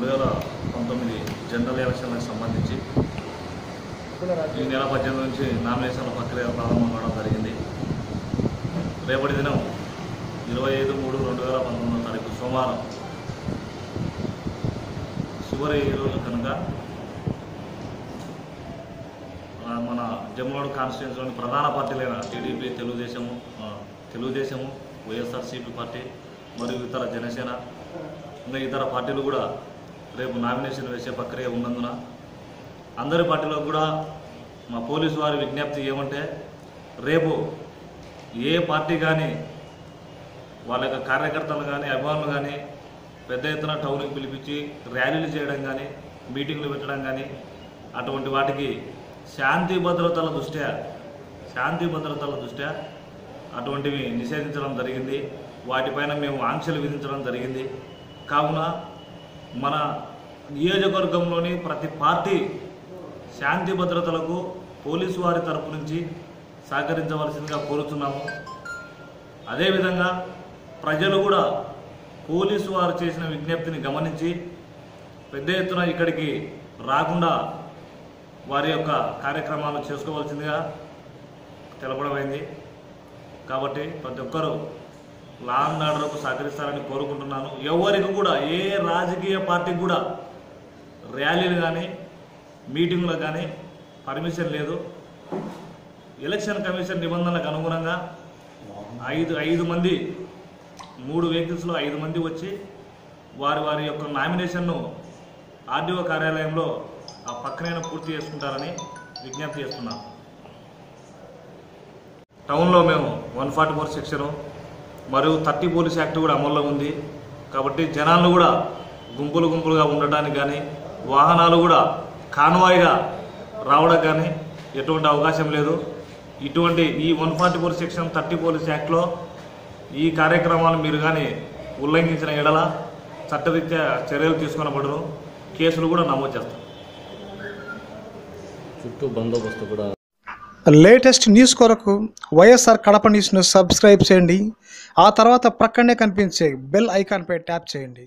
రెండు వేల పంతొమ్మిది జనరల్ ఎలక్షన్లకు సంబంధించి ఈ నెల పద్దెనిమిది నుంచి నామినేషన్ల ప్రక్రియ ప్రారంభం కావడం జరిగింది. రేపటి దినం ఇరవై ఐదు మూడు రెండు వేల పంతొమ్మిదో తారీఖు సోమవారం చివరి రోజు కనుక మన జమ్మూడు కాన్స్టిట్యున్సీలోని ప్రధాన పార్టీలైన TDP Telugudesam Telugudesam YSRCP party మరియు ఇతర జనసేన ఇంకా ఇతర పార్టీలు కూడా రేపు నామినేషన్ వేసే ప్రక్రియ ఉన్నందున అందరి పార్టీలో కూడా మా పోలీసు వారి విజ్ఞప్తి ఏమంటే రేపు ఏ పార్టీ కానీ వాళ్ళ యొక్క కార్యకర్తలు కానీ అభిమానులు కానీ పెద్ద ఎత్తున టౌన్కి పిలిపించి ర్యాలీలు చేయడం కానీ మీటింగ్లు పెట్టడం కానీ అటువంటి వాటికి శాంతి భద్రతల దృష్ట్యా శాంతి భద్రతల దృష్ట్యా అటువంటివి నిషేధించడం జరిగింది. వాటిపైన మేము ఆంక్షలు విధించడం జరిగింది. కావున మన నియోజకవర్గంలోని ప్రతి పార్టీ శాంతి భద్రతలకు పోలీసు వారి తరపు నుంచి సహకరించవలసిందిగా కోరుతున్నాము. అదేవిధంగా ప్రజలు కూడా పోలీసు వారు చేసిన విజ్ఞప్తిని గమనించి పెద్ద ఎత్తున ఇక్కడికి రాకుండా వారి యొక్క కార్యక్రమాలు చేసుకోవాల్సిందిగా తెలపడమైంది. కాబట్టి ప్రతి ఒక్కరూ లా అండ్ ఆర్డర్కు సహకరిస్తారని కోరుకుంటున్నాను. ఎవరికి కూడా ఏ రాజకీయ పార్టీకి కూడా ర్యాలీలు కానీ మీటింగ్లు కానీ పర్మిషన్ లేదు. ఎలక్షన్ కమిషన్ నిబంధనలకు అనుగుణంగా ఐదు ఐదు మంది మూడు వెహికల్స్లో ఐదు మంది వచ్చి వారి వారి యొక్క నామినేషన్ను ఆర్డీఓ కార్యాలయంలో ఆ పక్కనైనా పూర్తి చేసుకుంటారని విజ్ఞప్తి చేస్తున్నాం. టౌన్లో మేము వన్ ఫార్టీ ఫోర్ సెక్షను మరియు థర్టీ పోలీస్ యాక్ట్ కూడా అమల్లో ఉంది. కాబట్టి జనాలు కూడా గుంపులు గుంపులుగా ఉండటానికి కానీ వాహనాలు కూడా కాన్వాయిగా రావడానికి కానీ ఎటువంటి అవకాశం లేదు. ఇటువంటి ఈ one forty four section thirty police యాక్ట్లో ఈ కార్యక్రమాలు మీరు కానీ ఉల్లంఘించిన ఎడల చట్టరీత్యా చర్యలు తీసుకొనబడును కేసులు కూడా నమోదు చేస్తాం చుట్టూ బందోబస్తు కూడా లేటెస్ట్ న్యూస్ కొరకు వైఎస్ఆర్ కడప న్యూస్ను సబ్స్క్రైబ్ చేయండి. ఆ తర్వాత ప్రక్కనే కనిపించే బెల్ ఐకాన్పై ట్యాప్ చేయండి.